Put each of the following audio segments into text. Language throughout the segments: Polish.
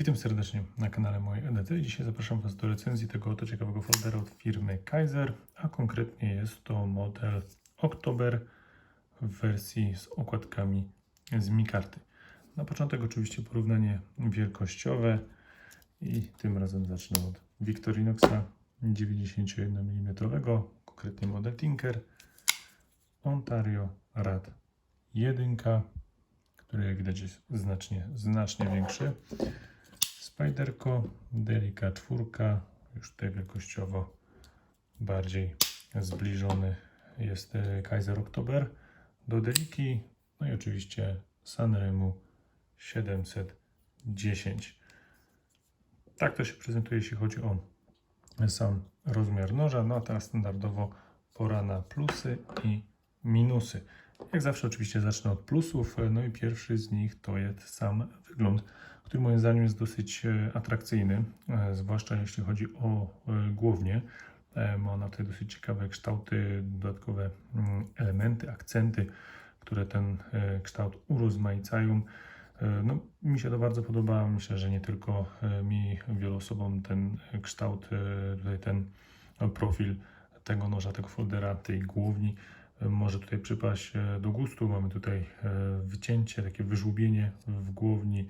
Witam serdecznie na kanale mojej Edyty. Dzisiaj zapraszam Was do recenzji tego oto ciekawego foldera od firmy Kaiser, a konkretnie jest to model Oktober w wersji z okładkami z mikarty. Na początek oczywiście porównanie wielkościowe i tym razem zacznę od Victorinoxa 91 mm, konkretnie model Tinker Ontario Rad 1, który jak widać jest znacznie, znacznie większy. Spiderco, Delica 4, już tutaj wielkościowo bardziej zbliżony jest e, Kaiser Oktober do Deliki, no i oczywiście Sanremu 710. Tak to się prezentuje, jeśli chodzi o sam rozmiar noża. No a teraz standardowo pora na plusy i minusy. Jak zawsze oczywiście zacznę od plusów, no i pierwszy z nich to jest sam wygląd, który moim zdaniem jest dosyć e, atrakcyjny, e, zwłaszcza jeśli chodzi o e, głownię. E, Ma ona tutaj dosyć ciekawe kształty, dodatkowe mm, elementy, akcenty, które ten kształt urozmaicają. No, mi się to bardzo podoba. Myślę, że nie tylko mi, wielu osobom ten kształt, tutaj ten profil tego noża, tego foldera, tej głowni e, może tutaj przypaść e, do gustu. Mamy tutaj e, wycięcie, takie wyżłobienie w głowni.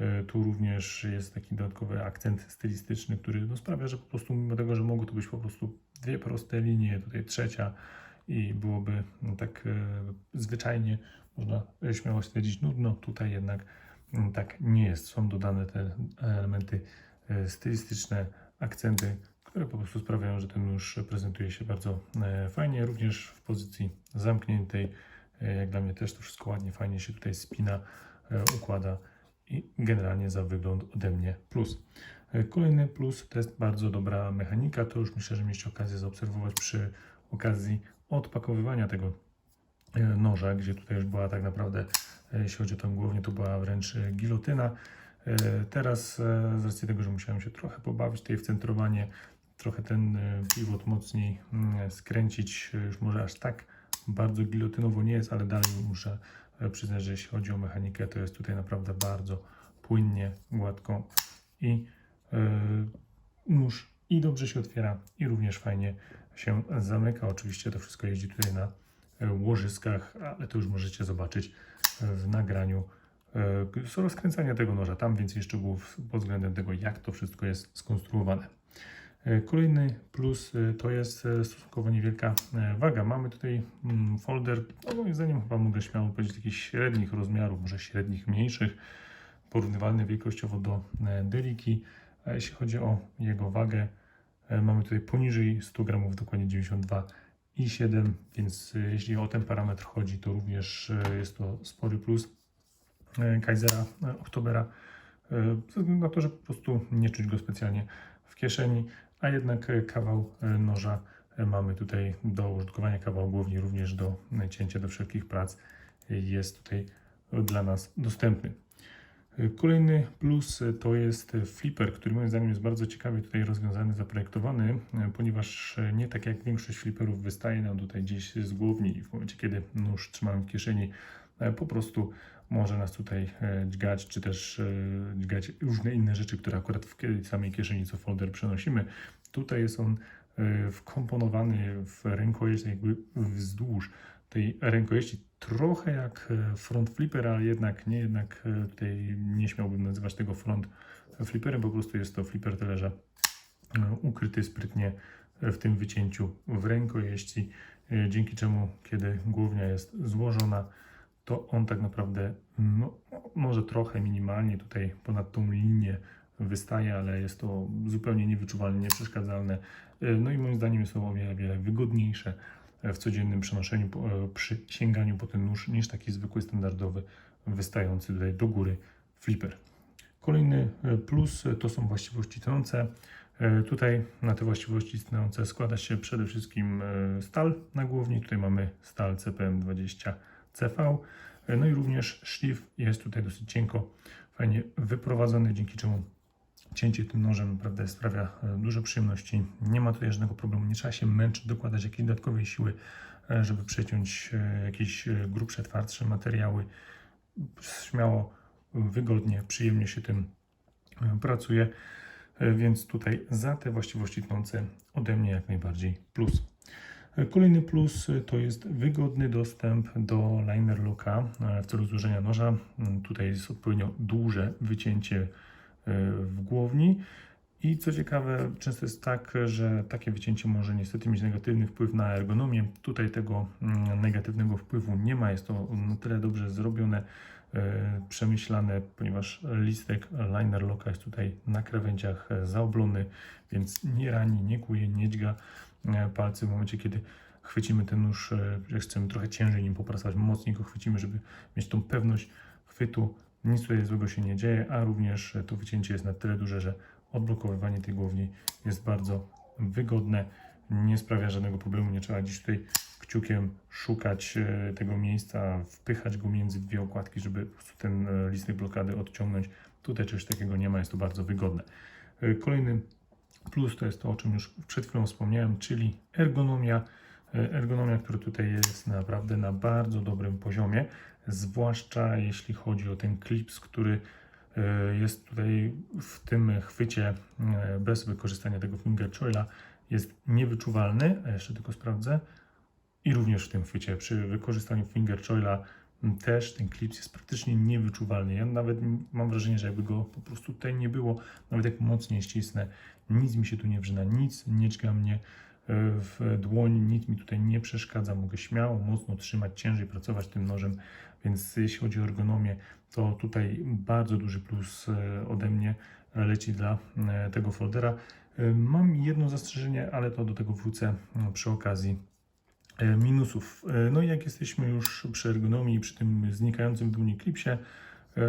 E, Tu również jest taki dodatkowy akcent stylistyczny, który no, sprawia, że po prostu mimo tego, że mogą to być po prostu dwie proste linie, tutaj trzecia i byłoby no, tak zwyczajnie, można śmiało stwierdzić, nudno, tutaj jednak mm, tak nie jest. Są dodane te elementy stylistyczne, akcenty, które po prostu sprawiają, że ten nóż prezentuje się bardzo e, fajnie, również w pozycji zamkniętej. E, Jak dla mnie też to wszystko ładnie, fajnie się tutaj spina, e, układa i generalnie za wygląd ode mnie plus. Kolejny plus to jest bardzo dobra mechanika. To już myślę, że mieliście okazję zaobserwować przy okazji odpakowywania tego noża, gdzie tutaj już była tak naprawdę, jeśli chodzi o tą głownię, to była wręcz gilotyna. Teraz z racji tego, że musiałem się trochę pobawić tutaj w centrowanie, trochę ten e, pivot mocniej mm, skręcić, e, już może aż tak bardzo gilotynowo nie jest, ale dalej muszę e, przyznać, że jeśli chodzi o mechanikę, to jest tutaj naprawdę bardzo płynnie, gładko i nóż i dobrze się otwiera i również fajnie się zamyka. Oczywiście to wszystko jeździ tutaj na łożyskach, ale to już możecie zobaczyć w nagraniu z rozkręcania tego noża. Tam więcej szczegółów pod względem tego, jak to wszystko jest skonstruowane. E, Kolejny plus e, to jest e, stosunkowo niewielka waga. Mamy tutaj mm, folder, no moim zdaniem chyba mogę śmiało powiedzieć jakichś średnich rozmiarów, może średnich, mniejszych, porównywalny wielkościowo do Deliki. A jeśli chodzi o jego wagę, mamy tutaj poniżej 100 gramów, dokładnie 92,7, więc e, jeśli o ten parametr chodzi, to również jest to spory plus Kaisera Oktobera, ze względu na to, że po prostu nie czuć go specjalnie w kieszeni, a jednak e, kawał e, noża e, mamy tutaj do użytkowania, kawał głównie również do e, cięcia, do wszelkich prac e, jest tutaj dla nas dostępny. E, Kolejny plus e, to jest e, flipper, który moim zdaniem jest bardzo ciekawie tutaj rozwiązany, zaprojektowany, e, ponieważ e, nie tak jak większość flipperów wystaje nam tutaj gdzieś z głowni i w momencie, kiedy nóż trzymamy w kieszeni, e, po prostu może nas tutaj e, dźgać, czy też e, dźgać różne inne rzeczy, które akurat w samej kieszeni co folder przenosimy. Tutaj jest on e, wkomponowany w rękojeść jakby wzdłuż tej rękojeści, trochę jak front flipper, ale jednak nie, jednak tutaj nie śmiałbym nazywać tego front flipperem, po prostu jest to flipper talerza ukryty sprytnie w tym wycięciu w rękojeści, dzięki czemu kiedy głownia jest złożona, to on tak naprawdę no, może trochę minimalnie tutaj ponad tą linię wystaje, ale jest to zupełnie niewyczuwalne, nieprzeszkadzalne. E, No i moim zdaniem jest to o wiele, wiele wygodniejsze w codziennym przenoszeniu, e, przy sięganiu po ten nóż, niż taki zwykły, standardowy, wystający tutaj do góry flipper. Kolejny e, plus to są właściwości tnące. Tutaj na te właściwości tnące składa się przede wszystkim stal na głowni. Tutaj mamy stal CPM20 CV. No i również szlif jest tutaj dosyć cienko, fajnie wyprowadzony, dzięki czemu cięcie tym nożem naprawdę sprawia e, dużo przyjemności. Nie ma tutaj żadnego problemu, nie trzeba się męczyć, dokładać jakiejś dodatkowej siły, e, żeby przeciąć e, jakieś grubsze, twardsze materiały. Śmiało, wygodnie, przyjemnie się tym pracuje, więc tutaj za te właściwości tnące ode mnie jak najbardziej plus. Kolejny plus to jest wygodny dostęp do liner locka e, w celu złożenia noża. Mm, Tutaj jest odpowiednio duże wycięcie e, w głowni. I co ciekawe, często jest tak, że takie wycięcie może niestety mieć negatywny wpływ na ergonomię. Tutaj tego mm, negatywnego wpływu nie ma. Jest to na tyle dobrze zrobione, e, przemyślane, ponieważ listek liner locka jest tutaj na krawędziach zaoblony, więc nie rani, nie kuje, nie dźga palcy w momencie, kiedy chwycimy ten nóż, e, że chcemy trochę ciężej nim popracować, mocniej go chwycimy, żeby mieć tą pewność chwytu. Nic tutaj złego się nie dzieje, a również e, to wycięcie jest na tyle duże, że odblokowywanie tej głowni jest bardzo wygodne, nie sprawia żadnego problemu, nie trzeba gdzieś tutaj kciukiem szukać e, tego miejsca, wpychać go między dwie okładki, żeby ten e, listek blokady odciągnąć. Tutaj czegoś takiego nie ma, jest to bardzo wygodne. E, Kolejny plus to jest to, o czym już przed chwilą wspomniałem, czyli ergonomia. E, Ergonomia, która tutaj jest naprawdę na bardzo dobrym poziomie, zwłaszcza jeśli chodzi o ten klips, który e, jest tutaj w tym chwycie e, bez wykorzystania tego finger choila jest niewyczuwalny, jeszcze tylko sprawdzę. I również w tym chwycie przy wykorzystaniu finger choila też ten klips jest praktycznie niewyczuwalny. Ja nawet mam wrażenie, że jakby go po prostu tutaj nie było, nawet jak mocniej ścisnę, nic mi się tu nie wrzyna, nic nie dźga mnie e, w dłoń, nic mi tutaj nie przeszkadza. Mogę śmiało, mocno trzymać, ciężej pracować tym nożem, więc jeśli chodzi o ergonomię, to tutaj bardzo duży plus e, ode mnie leci dla e, tego foldera. E, Mam jedno zastrzeżenie, ale to do tego wrócę przy okazji e, minusów. E, No i jak jesteśmy już przy ergonomii przy tym znikającym w dół klipsie, e,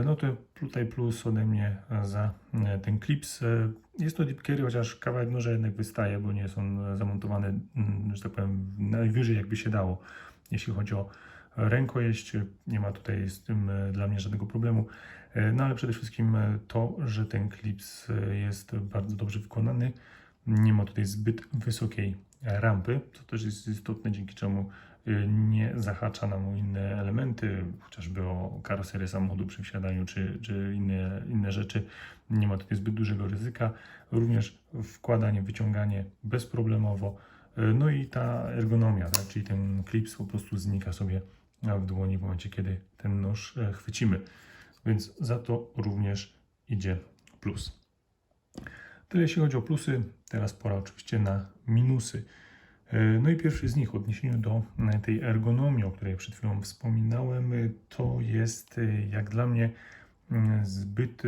no to tutaj plus ode mnie za e, ten klips. E, Jest to carry, chociaż kawałek noża jednak wystaje, bo nie jest on zamontowany, mm, że tak powiem, najwyżej jakby się dało. Jeśli chodzi o rękojeść, nie ma tutaj z tym e, dla mnie żadnego problemu. E, No ale przede wszystkim e, to, że ten klips e, jest bardzo dobrze wykonany. Nie ma tutaj zbyt wysokiej rampy, co też jest istotne, dzięki czemu y, nie zahacza nam o inne elementy, chociażby o karoserię samochodu przy wsiadaniu, czy, czy inne, inne rzeczy. Nie ma tutaj zbyt dużego ryzyka. Również wkładanie, wyciąganie bezproblemowo. Y, No i ta ergonomia, tak? czyli ten klips po prostu znika sobie w dłoni w momencie, kiedy ten nóż e, chwycimy. Więc za to również idzie plus. Tyle jeśli chodzi o plusy. Teraz pora oczywiście na minusy. E, No i pierwszy z nich w odniesieniu do e, tej ergonomii, o której przed chwilą wspominałem, e, to jest jak dla mnie zbyt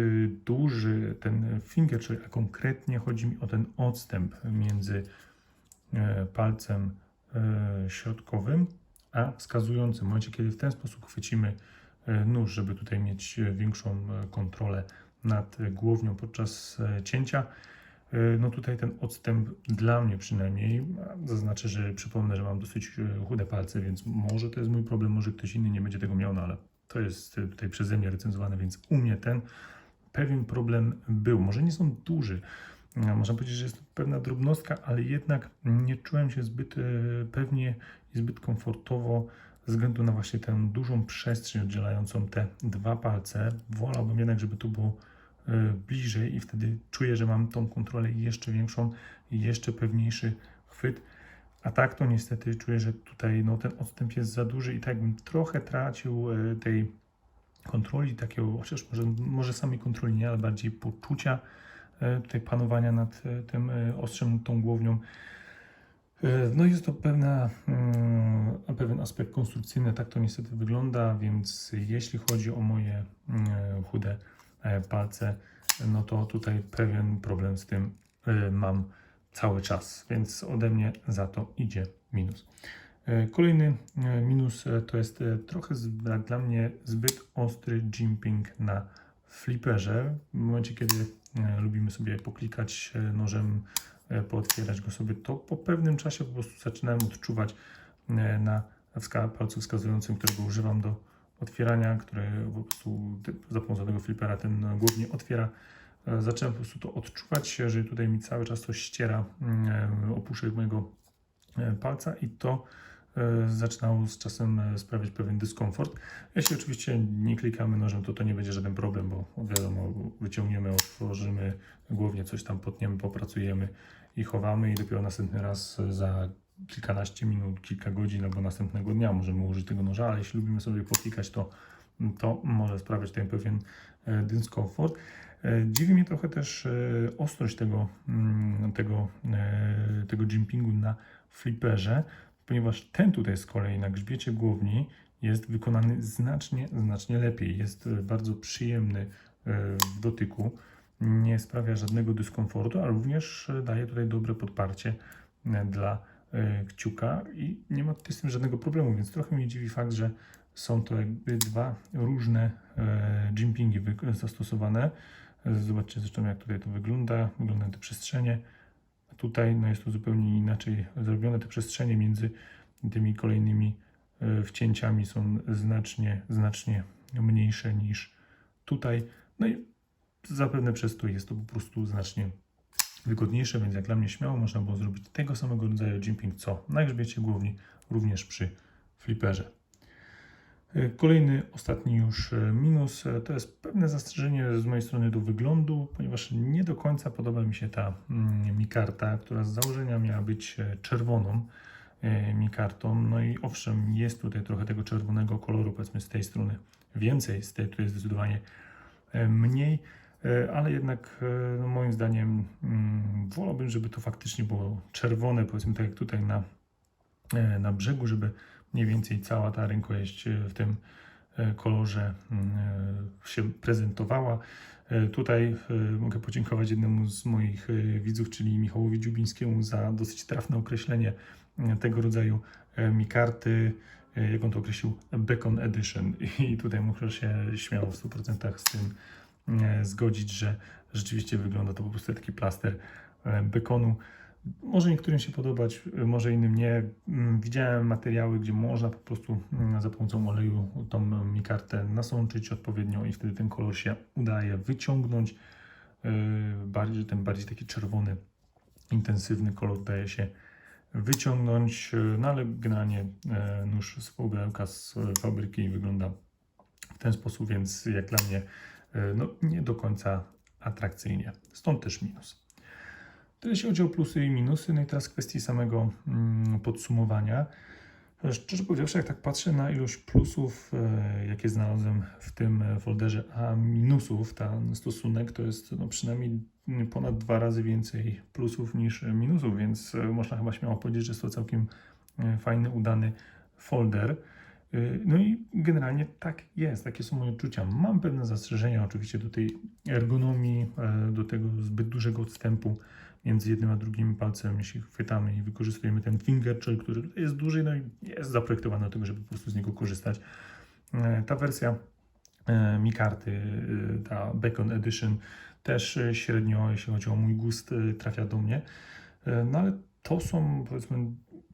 duży ten finger, czyli a konkretnie chodzi mi o ten odstęp między palcem środkowym a wskazującym. W momencie, kiedy w ten sposób chwycimy nóż, żeby tutaj mieć większą kontrolę nad e, głownią podczas e, cięcia, e, no tutaj ten odstęp dla mnie przynajmniej, zaznaczę, że przypomnę, że mam dosyć chude palce, więc może to jest mój problem, może ktoś inny nie będzie tego miał, no ale to jest tutaj przeze mnie recenzowane, więc u mnie ten pewien problem był. Może nie są duży, można powiedzieć, że jest to pewna drobnostka, ale jednak nie czułem się zbyt pewnie i zbyt komfortowo ze względu na właśnie tę dużą przestrzeń oddzielającą te dwa palce. Wolałbym jednak, żeby tu było bliżej i wtedy czuję, że mam tą kontrolę jeszcze większą i jeszcze pewniejszy chwyt. A tak to niestety czuję, że tutaj no, ten odstęp jest za duży i tak bym trochę tracił e, tej kontroli, takiego, chociaż może, może samej kontroli nie, ale bardziej poczucia e, tutaj panowania nad e, tym e, ostrzem, tą głownią. E, No jest to pewna, mm, pewien aspekt konstrukcyjny, tak to niestety wygląda, więc jeśli chodzi o moje mm, chude e, palce, no to tutaj pewien problem z tym e, mam cały czas, więc ode mnie za to idzie minus. E, Kolejny e, minus e, to jest e, trochę dla mnie zbyt ostry jimping na fliperze. W momencie, kiedy e, lubimy sobie poklikać e, nożem, e, pootwierać go sobie, to po pewnym czasie po prostu zaczynałem odczuwać e, na palcu wskazującym, którego używam do otwierania, który po prostu za pomocą tego flipera ten głównie otwiera. E, Zacząłem po prostu to odczuwać, że tutaj mi cały czas to ściera mm, e, opuszek mojego e, palca i to zaczynało z czasem sprawiać pewien dyskomfort. Jeśli oczywiście nie klikamy nożem, to to nie będzie żaden problem, bo wiadomo, wyciągniemy, otworzymy głownie, coś tam potniemy, popracujemy i chowamy i dopiero następny raz za kilkanaście minut, kilka godzin albo następnego dnia możemy użyć tego noża, ale jeśli lubimy sobie poklikać, to, to może sprawiać ten pewien e, dyskomfort. E, Dziwi mnie trochę też e, ostrość tego, mm, tego, tego jumpingu na flipperze, ponieważ ten tutaj z kolei na grzbiecie głowni jest wykonany znacznie, znacznie lepiej. Jest bardzo przyjemny w dotyku, nie sprawia żadnego dyskomfortu, a również daje tutaj dobre podparcie dla kciuka i nie ma tutaj z tym żadnego problemu, więc trochę mnie dziwi fakt, że są to jakby dwa różne e, jumpingi wy- zastosowane. E, Zobaczcie zresztą jak tutaj to wygląda, wyglądają te przestrzenie. Tutaj no jest to zupełnie inaczej zrobione. Te przestrzenie między tymi kolejnymi e, wcięciami są znacznie, znacznie mniejsze niż tutaj. No i zapewne przez to jest to po prostu znacznie wygodniejsze, więc jak dla mnie śmiało można było zrobić tego samego rodzaju jumping, co na grzbiecie głowni, również przy flipperze. E, Kolejny, ostatni już e, minus e, to jest pewne zastrzeżenie z mojej strony do wyglądu, ponieważ nie do końca podoba mi się ta mm, mi karta, która z założenia miała być czerwoną e, mi kartą. No i owszem, jest tutaj trochę tego czerwonego koloru, powiedzmy z tej strony więcej, z tej tu jest zdecydowanie mniej, ale jednak e, no, moim zdaniem mm, wolałbym, żeby to faktycznie było czerwone, powiedzmy tak jak tutaj na, e, na brzegu, żeby mniej więcej cała ta rękojeść e, w tym e, kolorze mm, e, się prezentowała. E, Tutaj e, mogę podziękować jednemu z moich e, widzów, czyli Michałowi Dziubińskiemu za dosyć trafne określenie e, tego rodzaju e, mi karty, e, jak on to określił, Bacon Edition. I tutaj muszę się śmiało w 100% z tym e, zgodzić, że rzeczywiście wygląda to po prostu taki plaster e, bekonu. Może niektórym się podobać, e, może innym nie. Mm, Widziałem materiały, gdzie można po prostu mm, za pomocą oleju tą mi kartę nasączyć odpowiednio i wtedy ten kolor się udaje wyciągnąć. E, Bardziej, ten bardziej taki czerwony, intensywny kolor daje się wyciągnąć, e, no ale generalnie e, nóż z pudełka z e, fabryki wygląda w ten sposób, więc jak dla mnie e, no, nie do końca atrakcyjnie. Stąd też minus. To jeśli chodzi o plusy i minusy, no i teraz kwestii samego mm, podsumowania. Szczerze powiedziawszy, jak tak patrzę na ilość plusów, e, jakie znalazłem w tym e, folderze, a minusów, ten stosunek to jest no, przynajmniej ponad dwa razy więcej plusów niż e, minusów, więc e, można chyba śmiało powiedzieć, że jest to całkiem e, fajny, udany folder. E, No i generalnie tak jest, takie są moje odczucia. Mam pewne zastrzeżenia oczywiście do tej ergonomii, e, do tego zbyt dużego odstępu między jednym a drugim palcem, jeśli chwytamy i wykorzystujemy ten finger chill, który jest duży, no i jest zaprojektowany do tego, żeby po prostu z niego korzystać. E, Ta wersja e, mi karty, ta Bacon Edition, też średnio, jeśli chodzi o mój gust, trafia do mnie. No ale to są powiedzmy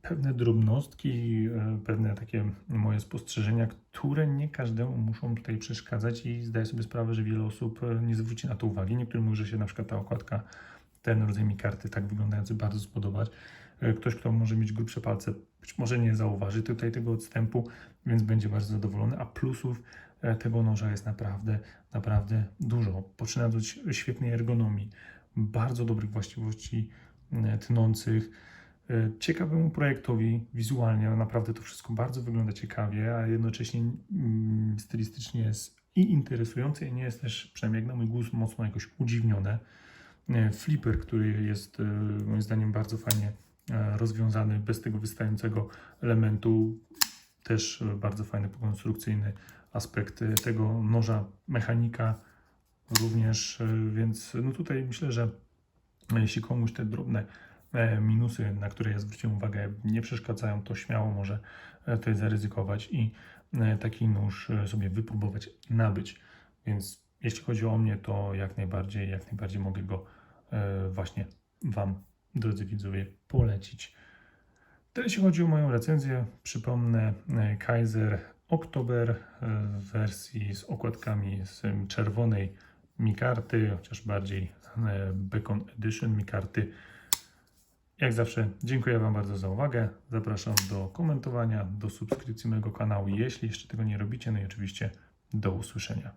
pewne drobnostki, e, pewne takie moje spostrzeżenia, które nie każdemu muszą tutaj przeszkadzać i zdaję sobie sprawę, że wiele osób e, nie zwróci na to uwagi. Niektórym może się na przykład ta okładka, ten rodzaj mi karty tak wyglądający bardzo spodobać. E, Ktoś, kto może mieć grubsze palce, być może nie zauważy tutaj tego odstępu, więc będzie bardzo zadowolony, a plusów tego noża jest naprawdę, naprawdę dużo. Poczynając od świetnej ergonomii, bardzo dobrych właściwości tnących, ciekawemu projektowi wizualnie, naprawdę to wszystko bardzo wygląda ciekawie, a jednocześnie mm, stylistycznie jest i interesujące i nie jest też, przynajmniej jak na mój gust, mocno jakoś udziwnione. E, Flipper, który jest e, moim zdaniem bardzo fajnie e, rozwiązany, bez tego wystającego elementu, też e, bardzo fajny konstrukcyjny aspekt e, tego noża mechanika również, e, więc no tutaj myślę, że jeśli komuś te drobne e, minusy, na które ja zwróciłem uwagę, nie przeszkadzają, to śmiało może e, tutaj zaryzykować i e, taki nóż e, sobie wypróbować, nabyć. Więc jeśli chodzi o mnie, to jak najbardziej, jak najbardziej mogę go e, właśnie Wam, drodzy widzowie, polecić. To jeśli chodzi o moją recenzję, przypomnę e, Kaiser Oktober e, w wersji z okładkami z czerwonej mi karty, chociaż bardziej e, Bacon Edition mi karty. Jak zawsze dziękuję Wam bardzo za uwagę. Zapraszam do komentowania, do subskrypcji mojego kanału, jeśli jeszcze tego nie robicie. No i oczywiście do usłyszenia.